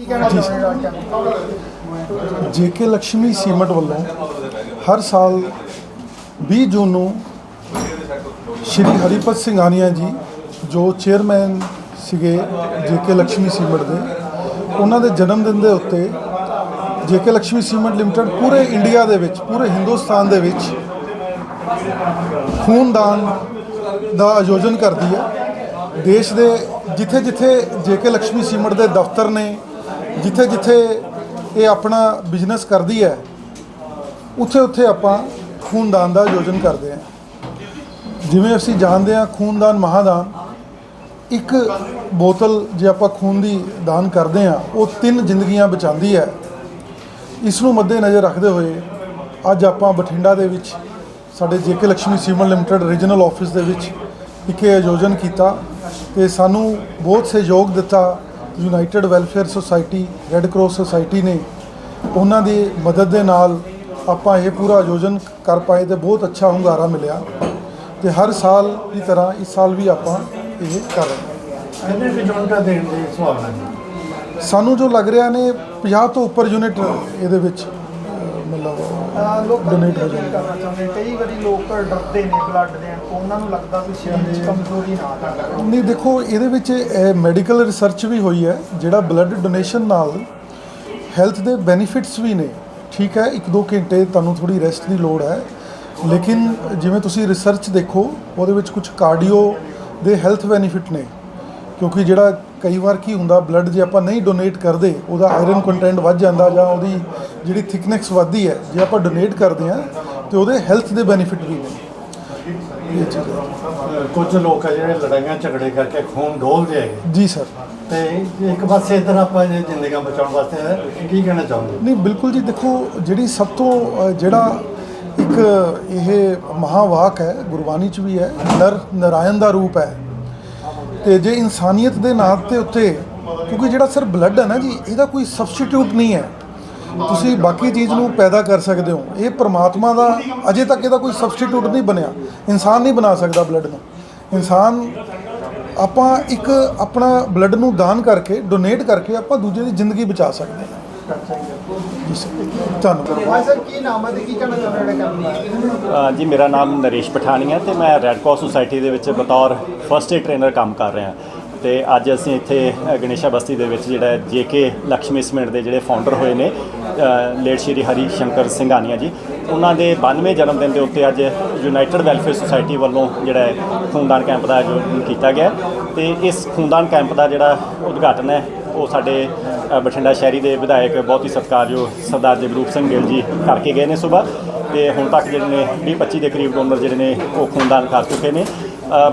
ਜੇ ਕੇ ਚਾਹੁੰਦੇ doctor Lakshmi cement ਵੱਲੋਂ ਹਰ ਸਾਲ 20 ਜੂਨ ਨੂੰ ਸ਼੍ਰੀ ਹਰੀਪਤ ਸਿੰਘਾਨੀਆ ਜੀ, ਜੋ ਚੇਅਰਮੈਨ ਸੀਗੇ ਜੇ ਕੇ ਲక్ష్ਮੀ ਸੀਮਟ ਦੇ, ਉਹਨਾਂ ਦੇ ਜਨਮ ਦਿਨ ਦੇ ਉੱਤੇ J K Lakshmi cement limited ਪੂਰੇ ਇੰਡੀਆ ਦੇ ਵਿੱਚ, ਪੂਰੇ ਹਿੰਦੁਸਤਾਨ ਦੇ ਵਿੱਚ ਖੂਨਦਾਨ ਦਾ ਆਯੋਜਨ ਕਰਦੀ ਹੈ। ਦੇਸ਼ ਦੇ ਜਿੱਥੇ ਜਿੱਥੇ ਜੇ ਕੇ ਲక్ష్ਮੀ ਸੀਮਟ ਦੇ ਦਫ਼ਤਰ ਨੇ ਜਿੱਥੇ ਜਿੱਥੇ ਇਹ ਆਪਣਾ ਬਿਜ਼ਨਸ ਕਰਦੀ ਹੈ ਉੱਥੇ ਉੱਥੇ ਆਪਾਂ ਖੂਨਦਾਨ ਦਾ ਆਯੋਜਨ ਕਰਦੇ ਹਾਂ। ਜਿਵੇਂ ਅਸੀਂ ਜਾਣਦੇ ਹਾਂ ਖੂਨਦਾਨ ਮਹਾਦਾਨ, ਇੱਕ ਬੋਤਲ ਜੇ ਆਪਾਂ ਖੂਨ ਦੀ ਦਾਨ ਕਰਦੇ ਹਾਂ, ਉਹ ਤਿੰਨ ਜ਼ਿੰਦਗੀਆਂ ਬਚਾਉਂਦੀ ਹੈ। ਇਸ ਨੂੰ ਮੱਦੇ ਨਜ਼ਰ ਰੱਖਦੇ ਹੋਏ ਅੱਜ ਆਪਾਂ ਬਠਿੰਡਾ ਦੇ ਵਿੱਚ, ਸਾਡੇ JK Lakshmi cement limited regional office ਦੇ ਵਿੱਚ ਇੱਕ ਇਹ ਆਯੋਜਨ ਕੀਤਾ ਤੇ ਸਾਨੂੰ ਬਹੁਤ ਸਹਿਯੋਗ ਦਿੱਤਾ united welfare society red cross society ਨੇ ਉਹਨਾਂ ਦੀ ਮਦਦ ਦੇ ਨਾਲ ਆਪਾਂ ਇਹ ਪੂਰਾ ਆਯੋਜਨ ਕਰ ਪਾਏ ਤੇ ਬਹੁਤ ਅੱਛਾ ਹੁੰਗਾਰਾ ਮਿਲਿਆ ਤੇ ਹਰ ਸਾਲ ਦੀ ਤਰ੍ਹਾਂ ਇਸ ਸਾਲ ਵੀ ਆਪਾਂ ਇਹ ਕਰ ਰਹੇ ਕੁ ਯੂਨਿਟਾਂ ਦੇਣ ਦੀ ਸੁਭਾਵਨਾ ਜੀ ਸਾਨੂੰ ਜੋ ਲੱਗ ਰਿਹਾ ਨੇ 50 ਤੋਂ ਉੱਪਰ ਯੂਨਿਟ ਇਹਦੇ ਵਿੱਚ ਮਤਲਬ ਲੋਕਾਂ ਨੂੰ Donate ਹੋ ਚਾਹੁੰਦੇ ਕਈ ਵਾਰੀ ਲੋਕ ਡਰਦੇ ਨੇ ਬਲੱਡ ਦੇਣ ਉਹਨਾਂ ਨੂੰ ਲੱਗਦਾ ਵੀ ਸਰੀਰ 'ਚ ਕਮਜ਼ੋਰੀ ਨਾ ਆ ਜਾਵੇ ਨਹੀਂ ਦੇਖੋ ਇਹਦੇ ਵਿੱਚ ਮੈਡੀਕਲ ਰਿਸਰਚ ਵੀ ਹੋਈ ਹੈ ਜਿਹੜਾ ਬਲੱਡ ਡੋਨੇਸ਼ਨ ਨਾਲ ਹੈਲਥ ਦੇ ਬੈਨੀਫਿਟਸ ਵੀ ਨੇ। ਠੀਕ ਹੈ 1-2 ਘੰਟੇ ਤੁਹਾਨੂੰ ਥੋੜੀ ਰੈਸਟ ਦੀ ਲੋੜ ਹੈ। ਲੇਕਿਨ ਜਿਵੇਂ ਤੁਸੀਂ ਰਿਸਰਚ ਦੇਖੋ ਉਹਦੇ ਵਿੱਚ ਕੁਝ ਕਾਰਡੀਓ ਦੇ ਹੈਲਥ ਬੈਨੀਫਿਟ ਨੇ। ਕਿਉਂਕਿ ਜਿਹੜਾ ਕਈ ਵਾਰ ਕੀ ਹੁੰਦਾ ਬਲੱਡ ਜੇ ਆਪਾਂ ਨਹੀਂ ਡੋਨੇਟ ਕਰਦੇ ਉਹਦਾ ਆਇਰਨ ਕੰਟੈਂਟ ਵੱਧ ਜਾਂਦਾ ਜਾਂ ਉਹਦੀ ਜਿਹੜੀ ਥਿਕਨੈਸ ਵੱਧਦੀ ਹੈ ਜੇ ਆਪਾਂ ਡੋਨੇਟ ਕਰਦੇ ਹਾਂ ਤੇ ਉਹਦੇ ਹੈਲਥ ਦੇ ਬੈਨੀਫਿਟ ਵੀ ਨੇ। ਇਹ ਚੀਜ਼ ਹੈ ਕੁਝ ਲੋਕ ਆ ਜਿਹੜੇ ਲੜਾਈਆਂ ਝਗੜੇ ਕਰਕੇ ਖੂਨ ਡੋਲਦੇ ਹੈਗੇ। ਜੀ ਸਰ। ਤੇ ਇੱਕ ਪਾਸੇ ਇਧਰ ਆਪਾਂ ਜੇ ਜ਼ਿੰਦਗੀਆਂ ਬਚਾਉਣ ਵਾਸਤੇ ਕੀ ਕਹਿਣਾ ਚਾਹੁੰਦੇ ਨਹੀਂ ਬਿਲਕੁਲ ਜੀ ਦੇਖੋ ਜਿਹੜੀ ਸਭ ਤੋਂ ਅ, ਜਿਹੜਾ ਇੱਕ ਇਹ ਮਹਾਵਾਕ ਹੈ ਗੁਰਬਾਣੀ ਚ ਵੀ ਹੈ ਨਰ ਨਰਾਇਣ ਦਾ ਰੂਪ ਹੈ। ਤੇ ਜੇ ਇਨਸਾਨੀਅਤ ਦੇ ਨਾਂ ਤੇ ਉੱਤੇ ਕਿਉਂਕਿ ਜਿਹੜਾ ਸਰ ਬਲੱਡ ਹੈ ਨਾ ਜੀ ਇਹਦਾ ਕੋਈ ਸਬਸਟੀਟਿਊਟ ਨਹੀਂ ਹੈ। ਤੁਸੀਂ ਬਾਕੀ ਚੀਜ਼ ਨੂੰ ਪੈਦਾ ਕਰ ਸਕਦੇ ਹੋ। ਇਹ ਪ੍ਰਮਾਤਮਾ ਦਾ ਅਜੇ ਤੱਕ ਇਹਦਾ ਕੋਈ ਸਬਸਟੀਟਿਊਟ ਨਹੀਂ ਬਣਿਆ। ਇਨਸਾਨ ਨਹੀਂ ਬਣਾ ਸਕਦਾ ਬਲੱਡ ਨੂੰ। ਇਨਸਾਨ ਆਪਾਂ ਇੱਕ ਆਪਣਾ ਬਲੱਡ ਨੂੰ ਦਾਨ ਕਰਕੇ ਡੋਨੇਟ ਕਰਕੇ ਆਪਾਂ ਦੂਜੇ ਦੀ ਜ਼ਿੰਦਗੀ ਬਚਾ ਸਕਦੇ ਹਾਂ। ਧੰਨਵਾਦ। ਜੀ ਮੇਰਾ ਨਾਮ ਨਰੇਸ਼ ਪਠਾਣੀ ਹੈ ਤੇ ਮੈਂ ਰੈੱਡ ਕਰਾਸ ਸੁਸਾਇਟੀ ਦੇ ਵਿੱਚ ਬਤੌਰ ਫਰਸਟ ਏਡ ਟ੍ਰੇਨਰ ਕੰਮ ਕਰ ਰਿਹਾ। ਤੇ ਅੱਜ ਅਸੀਂ ਇੱਥੇ ਗਣੇਸ਼ਾ ਬਸਤੀ ਦੇ ਵਿੱਚ ਜਿਹੜਾ ਜੇਕੇ ਲక్ష్ਮੀ ਸਮਿੰਟ ਦੇ ਜਿਹੜੇ ਫਾਊਂਡਰ ਹੋਏ ਨੇ ਲੇਟ ਸ਼੍ਰੀ ਹਰੀ ਸ਼ੰਕਰ ਸਿੰਘਾਨੀਆ ਜੀ, ਉਹਨਾਂ ਦੇ 92ਵੇਂ ਜਨਮ ਦਿਨ ਦੇ ਉੱਤੇ ਅੱਜ ਯੂਨਾਈਟਿਡ ਵੈਲਫੇਅਰ ਸੁਸਾਇਟੀ ਵੱਲੋਂ ਜਿਹੜਾ ਖੂਨਦਾਨ ਕੈਂਪ ਦਾ ਆਯੋਜਨ ਕੀਤਾ ਗਿਆ ਤੇ ਇਸ ਖੂਨਦਾਨ ਕੈਂਪ ਦਾ ਜਿਹੜਾ ਉਦਘਾਟਨ ਹੈ, ਉਹ ਸਾਡੇ ਬਠਿੰਡਾ ਸ਼ਹਿਰੀ ਦੇ ਵਿਧਾਇਕ ਬਹੁਤ ਹੀ ਸਤਿਕਾਰਯੋਗ ਸਰਦਾਰ ਜਗਰੂਪ ਸਿੰਘ ਗਿੱਲ ਜੀ ਕਰਕੇ ਗਏ ਨੇ ਸਵੇਰ ਤੇ ਹੁਣ ਤੱਕ ਜਿਹੜੇ ਨੇ 20 25 ਦੇ ਕਰੀਬ ਡੋਨਰ ਜਿਹੜੇ ਨੇ ਉਹ ਖੂਨਦਾਨ ਕਰ ਚੁੱਕੇ ਨੇ।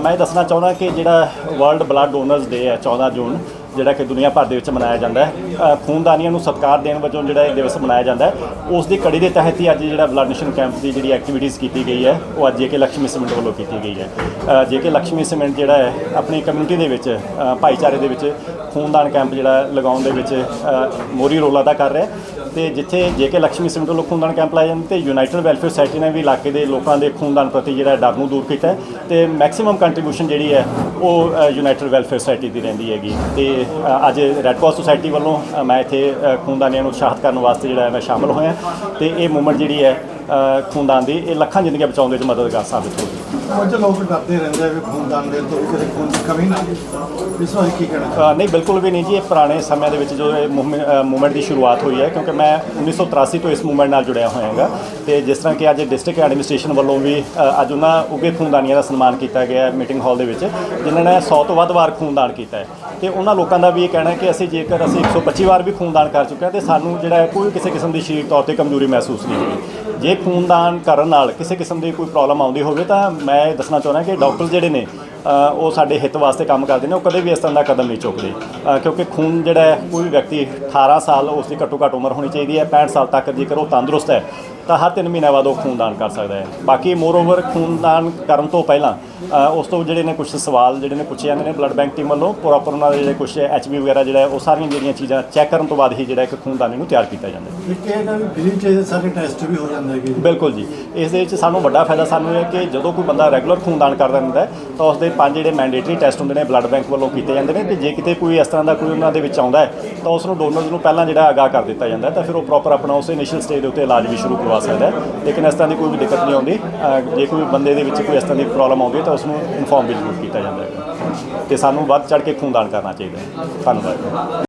ਮੈਂ ਦੱਸਣਾ ਚਾਹੁੰਦਾ ਕਿ ਜਿਹੜਾ ਵਰਲਡ ਬਲੱਡ ਡੋਨਰਸ ਡੇ ਹੈ 14 ਜੂਨ, ਜਿਹੜਾ ਕਿ ਦੁਨੀਆ ਭਰ ਦੇ ਵਿੱਚ ਮਨਾਇਆ ਜਾਂਦਾ ਹੈ। ਖੂਨਦਾਨੀਆਂ ਨੂੰ ਸਤਿਕਾਰ ਦੇਣ ਵਜੋਂ ਜਿਹੜਾ ਇਹ ਦਿਵਸ ਮਨਾਇਆ ਜਾਂਦਾ ਉਸ ਦੀ ਕੜੀ ਦੇ ਤਹਿਤ ਹੀ ਅੱਜ ਜਿਹੜਾ ਬਲੱਡ ਡੋਨੇਸ਼ਨ ਕੈਂਪ ਦੀ ਜਿਹੜੀ ਐਕਟੀਵਿਟੀਜ਼ ਕੀਤੀ ਗਈ ਹੈ, ਉਹ ਅੱਜ ਜੇ ਕੇ ਲక్ష్ਮੀ ਸਿਮੈਂਟ ਵੱਲੋਂ ਕੀਤੀ ਗਈ ਹੈ। ਜੇ ਕੇ ਲక్ష్ਮੀ ਸਿਮੈਂਟ ਜਿਹੜਾ ਹੈ, ਆਪਣੀ ਕਮਿਊਨਿਟੀ ਦੇ ਵਿੱਚ ਭਾਈਚਾਰੇ ਦੇ ਵਿੱਚ ਖੂਨਦਾਨ ਕੈਂਪ ਜਿਹੜਾ ਲਗਾਉਣ ਦੇ ਵਿੱਚ ਮੋਰੀ ਰੋਲ ਅਦਾ ਕਰ ਰਿਹਾ ਤੇ ਜਿੱਥੇ ਜੇਕੇ ਲక్ష్ਮੀ ਸਿਮਟ ਵੱਲੋਂ ਖੂਨਦਾਨ ਕੈਂਪ ਲਾਏ ਜਾਂਦੇ ਤੇ ਯੂਨਾਈਟਿਡ ਵੈਲਫੇਅਰ ਸੁਸਾਇਟੀ ਨੇ ਵੀ ਇਲਾਕੇ ਦੇ ਲੋਕਾਂ ਦੇ ਖੂਨਦਾਨ ਪ੍ਰਤੀ ਜਿਹੜਾ ਡਰ ਨੂੰ ਦੂਰ ਕੀਤਾ ਤੇ ਮੈਕਸਿਮਮ ਕੰਟਰੀਬਿਊਸ਼ਨ ਜਿਹੜੀ ਹੈ ਉਹ ਯੂਨਾਈਟਿਡ ਵੈਲਫੇਅਰ ਸੁਸਾਇਟੀ ਦੀ ਰਹਿੰਦੀ ਹੈਗੀ। ਤੇ ਅੱਜ ਰੈੱਡ ਕਰਾਸ ਸੁਸਾਇਟੀ ਵੱਲੋਂ ਮੈਂ ਇੱਥੇ ਖੂਨਦਾਨੀਆਂ ਨੂੰ ਉਤਸ਼ਾਹਿਤ ਕਰਨ ਵਾਸਤੇ ਜਿਹੜਾ ਮੈਂ ਸ਼ਾਮਲ ਹੋਇਆ। ਤੇ ਇਹ ਮੂਵਮੈਂਟ ਜਿਹੜੀ ਹੈ ਖੂਨਦਾਨ ਦੀ ਇਹ ਲੱਖਾਂ ਜ਼ਿੰਦਗੀਆਂ ਬਚਾਉਣ ਦੇ ਵਿੱਚ ਮਦਦਗਾਰ ਸਾਬਿਤ ਹੋਊਗੀ ਕੁਝ ਲੋਕ ਡਰਦੇ ਰਹਿੰਦੇ ਆ ਵੀ ਖੂਨਦਾਨ ਦੇਣ ਤੋਂ ਕਿਤੇ ਖੂਨ ਦੀ ਕਮੀ ਨਾ। ਇਸ ਬਾਰੇ ਕੀ ਕਹਿਣਾ ਨਹੀਂ ਬਿਲਕੁਲ ਵੀ ਨਹੀਂ ਜੀ। ਇਹ ਪੁਰਾਣੇ ਸਮਿਆਂ ਦੇ ਵਿੱਚ ਜੋ ਇਹ ਮੂਵਮੈਂਟ ਦੀ ਸ਼ੁਰੂਆਤ ਹੋਈ ਹੈ ਕਿਉਂਕਿ ਮੈਂ 1983 ਤੋਂ ਇਸ ਮੂਵਮੈਂਟ ਨਾਲ ਜੁੜਿਆ ਹੋਇਆ ਹੈਗਾ ਤੇ ਜਿਸ ਤਰ੍ਹਾਂ ਕਿ ਅੱਜ ਡਿਸਟ੍ਰਿਕਟ ਐਡਮਿਨਿਸਟ੍ਰੇਸ਼ਨ ਵੱਲੋਂ ਵੀ ਅ, ਅੱਜ ਉਹਨਾਂ ਉਗੇ ਖੂਨਦਾਨੀਆਂ ਦਾ ਸਨਮਾਨ ਕੀਤਾ ਗਿਆ ਹੈ ਮੀਟਿੰਗ ਹਾਲ ਦੇ ਵਿੱਚ ਜਿਨ੍ਹਾਂ ਨੇ 100 ਤੋਂ ਵੱਧ ਵਾਰ ਖੂਨਦਾਨ ਕੀਤਾ ਹੈ। ਤੇ ਉਹਨਾਂ ਲੋਕਾਂ ਦਾ ਵੀ ਇਹ ਕਹਿਣਾ ਹੈ ਕਿ ਅਸੀਂ ਜੇਕਰ ਅਸੀਂ 125 ਵਾਰ ਵੀ ਖੂਨਦਾਨ ਕਰ ਚੁੱਕੇ ਹਾਂ ਤੇ ਸਾਨੂੰ ਜਿਹੜਾ ਹੈ ਕੋਈ ਕਿਸੇ ਕਿਸਮ ਦੀ ਸਰੀਰਕ ਤੌਰ ਤੇ ਕਮਜ਼ੋਰੀ ਮਹਿਸੂਸ ਨਹੀਂ ਹੋਈ। ਜੇ ਖੂਨਦਾਨ ਕਰਨ ਨਾਲ ਕਿਸੇ ਕਿਸਮ ਦੀ ਕੋਈ ਪ੍ਰੋਬਲਮ ਆਉਂਦੀ ਹੋਵੇ ਤਾਂ ਮੈਂ ਇਹ ਦੱਸਣਾ ਚਾਹੁੰਦਾ ਕਿ ਡਾਕਟਰ ਜਿਹੜੇ ਨੇ ਉਹ ਸਾਡੇ ਹਿੱਤ ਵਾਸਤੇ ਕੰਮ ਕਰਦੇ ਨੇ, ਉਹ ਕਦੇ ਵੀ ਇਸ ਤਰ੍ਹਾਂ ਦਾ ਕਦਮ ਨਹੀਂ ਚੁੱਕਦੇ। ਕਿਉਂਕਿ ਖੂਨ ਜਿਹੜਾ ਹੈ, ਕੋਈ ਵੀ ਵਿਅਕਤੀ 18 ਸਾਲ ਉਸ ਦੀ ਘੱਟੋ ਘੱਟ ਉਮਰ ਹੋਣੀ ਚਾਹੀਦੀ ਹੈ 65 ਸਾਲ ਤੱਕ ਜੇਕਰ ਉਹ ਤੰਦਰੁਸਤ ਹੈ ਤਾਂ ਹਰ 3 ਮਹੀਨਿਆਂ ਬਾਅਦ ਉਹ ਖੂਨਦਾਨ ਕਰ ਸਕਦਾ ਹੈ। ਬਾਕੀ ਮੋਰਓਵਰ ਖੂਨਦਾਨ ਕਰਨ ਤੋਂ ਪਹਿਲਾਂ ਅ, ਉਸ ਤੋਂ ਜਿਹੜੇ ਨੇ ਕੁਝ ਸਵਾਲ ਜਿਹੜੇ ਨੇ ਪੁੱਛੇ ਜਾਂਦੇ ਨੇ ਬਲੱਡ ਬੈਂਕ ਟੀਮ ਵੱਲੋਂ ਪ੍ਰੋਪਰ ਉਹਨਾਂ ਦੇ ਜਿਹੜੇ ਕੁਝ ਐਚਬੀ ਵਗੈਰਾ ਜਿਹੜਾ ਹੈ, ਉਹ ਸਾਰੀਆਂ ਜਿਹੜੀਆਂ ਚੀਜ਼ਾਂ ਚੈੱਕ ਕਰਨ ਤੋਂ ਬਾਅਦ ਹੀ ਜਿਹੜਾ ਇੱਕ ਖੂਨਦਾਨੀ ਨੂੰ ਤਿਆਰ ਕੀਤਾ ਜਾਂਦਾ ਹੈ। ਇੱਕ ਇਹ ਨਾ ਵੀ ਫ੍ਰੀ ਚ ਸਾਰੇ ਟੈਸਟ ਵੀ ਹੋ ਜਾਂਦੇ ਹੈਗੇ ਜੀ। ਬਿਲਕੁਲ ਜੀ। ਇਸ ਦੇ ਵਿੱਚ ਸਾਨੂੰ ਵੱਡਾ ਫਾਇਦਾ ਸਾਨੂੰ ਇਹ ਹੈ ਕਿ ਜਦੋਂ ਕੋਈ ਬੰਦਾ ਰੈਗੂਲਰ ਖੂਨਦਾਨ ਕਰਦਾ ਹੁੰਦਾ ਹੈ ਤਾਂ ਉਸ ਦੇ ਪੰਜ ਜਿਹੜੇ ਮੈਂਡੇਟਰੀ ਟੈਸਟ ਹੁੰਦੇ ਨੇ ਬਲੱਡ ਬੈਂਕ ਵੱਲੋਂ ਕੀਤੇ ਜਾਂਦੇ ਨੇ ਤੇ ਜੇ ਕਿਤੇ ਕੋਈ ਇਸ ਤਰ੍ਹਾਂ ਦਾ ਕੋਈ ਉਹਨਾਂ ਦੇ ਵਿੱਚ ਆਉਂਦਾ ਹੈ ਤਾਂ ਉਸ ਨੂੰ ਡੋਨਰਸ ਨੂੰ ਪਹਿਲਾਂ ਜਿਹੜਾ ਆਗਾਹ ਕਰ ਦਿੱਤਾ ਜਾਂਦਾ ਹੈ ਤਾਂ ਫਿਰ ਉਹ ਪ੍ਰੋਪਰ ਆਪਣਾ ਉਸ ਇਨੀਸ਼ੀਅਲ ਸਟੇਜ ਦੇ ਉੱਤੇ ਇਲਾਜ ਵੀ ਸ਼ੁਰੂ ਕਰਵਾ ਸਕਦਾ ਲੇਕਿਨ ਇਸ ਤਰ੍ਹਾਂ ਦੀ ਕੋਈ ਵੀ ਦਿੱਕਤ ਨਹੀਂ ਆਉਂਦੀ। ਜੇ ਕੋਈ ਬੰਦੇ ਦੇ ਵਿੱਚ ਕੋਈ ਇਸ ਤਰ੍ਹਾਂ ਦੀ ਪ੍ਰੋਬਲਮ ਆਉਂਦੀ ਹੈ ਤਾਂ ਉਸ ਨੂੰ ਇਨਫੋਰਮ ਵੀ ਜ਼ਰੂਰ ਕੀਤਾ ਜਾਂਦਾ ਹੈ ਤੇ ਸਾਨੂੰ ਵੱਧ ਚੜ ਕੇ ਖੂਨਦਾਨ ਕਰਨਾ ਚਾਹੀਦਾ ਹੈ। ਧੰਨਵਾਦ।